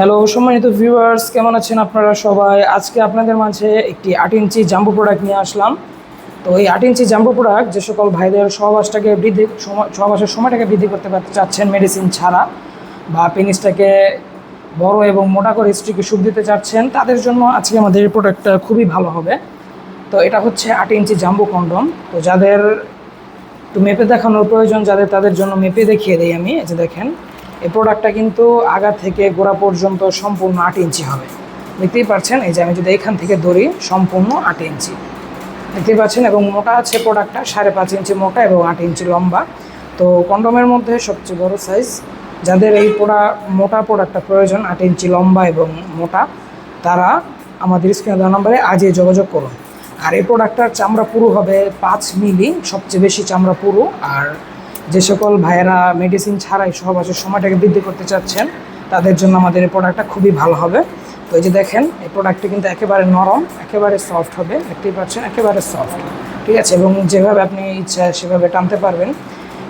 Hello, সম্মানিত viewers কেমন আছেন আপনারা সবাই? আজকে আপনাদের মাঝে একটি আট ইঞ্চি জাম্বু প্রোডাক্ট নিয়ে আসলাম। তো এই আট ইঞ্চি জাম্বু প্রোডাক্ট যে সকল ভাইদের সহবাসটাকে বৃদ্ধি সহবাসের সময়টাকে বৃদ্ধি করতে চাচ্ছেন মেডিসিন ছাড়া বা পেনিসটাকে বড় এবং মোটা করে স্ত্রীকে সুখ দিতে চাচ্ছেন, তাদের জন্য আজকে আমাদের এই প্রোডাক্টটা খুবই ভালো হবে। তো এটা হচ্ছে আট ইঞ্চি জাম্বু কন্ডম তো যাদের একটু মেপে দেখানোর প্রয়োজন, যাদের তাদের জন্য মেপে দেখিয়ে দিই আমি, এই যে দেখেন। এই প্রোডাক্টটা কিন্তু আগা থেকে গোড়া পর্যন্ত সম্পূর্ণ আট ইঞ্চি হবে। দেখতেই পাচ্ছেন, এই যে আমি যদি এখান থেকে ধরি, সম্পূর্ণ আট ইঞ্চি। দেখতেই পাচ্ছেন, এবং মোটা আছে প্রোডাক্টটা সাড়ে পাঁচ ইঞ্চি মোটা এবং আট ইঞ্চি লম্বা। তো কন্ডমের মধ্যে সবচেয়ে বড় সাইজ যাদের এই পোড়া, মোটা প্রোডাক্টটা প্রয়োজন, আট ইঞ্চি লম্বা এবং মোটা, তারা আমাদের স্ক্রিনে দেওয়া নম্বরে আজই যোগাযোগ করুন। আর এই প্রোডাক্টটার চামড়া পুরু হবে পাঁচ মিলি, সবচেয়ে বেশি চামড়া পুরু, আর যে সকল ভাইয়েরা মেডিসিন ছাড়াই সহবাসের সময়টাকে বৃদ্ধি করতে চাচ্ছেন, তাদের জন্য আমাদের এই প্রোডাক্টটা খুবই ভালো হবে। তো এই যে দেখেন, এই প্রোডাক্টটি কিন্তু একেবারে নরম, একেবারে সফট হবে, দেখতেই পাচ্ছেন, একেবারে সফট ঠিক আছে? এবং যেভাবে আপনি ইচ্ছা সেভাবে টানতে পারবেন।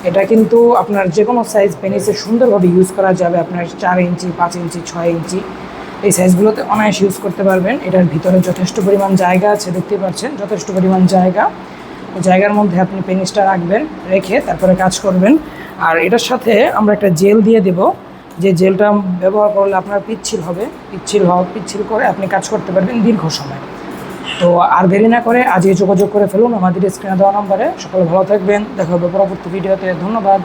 এটা কিন্তু আপনার যে কোনো সাইজ পেনিসে সুন্দরভাবে ইউজ করা যাবে। আপনার চার ইঞ্চি, পাঁচ ইঞ্চি, ছয় ইঞ্চি, এই সাইজগুলোতে অনায়াসে ইউজ করতে পারবেন। এটার ভিতরে যথেষ্ট পরিমাণ জায়গা আছে দেখতে পাচ্ছেন, যথেষ্ট পরিমাণ জায়গা। জায়গার মধ্যে আপনি পেনিসটা রাখবেন, রেখে তারপরে কাজ করবেন। আর এটার সাথে আমরা একটা জেল দিয়ে দেব। যে জেলটা ব্যবহার করলে আপনার পিচ্ছিল হবে। পিচ্ছিল হওয়া, পিচ্ছিল করে আপনি কাজ করতে পারবেন দীর্ঘ সময়। তো আর দেরি না করে আজকে যোগাযোগ করে ফেলুন। আমাদের স্ক্রিনে দেওয়া নম্বরে। সকলে ভালো থাকবেন। দেখা হবে পরবর্তী ভিডিওতে। ধন্যবাদ।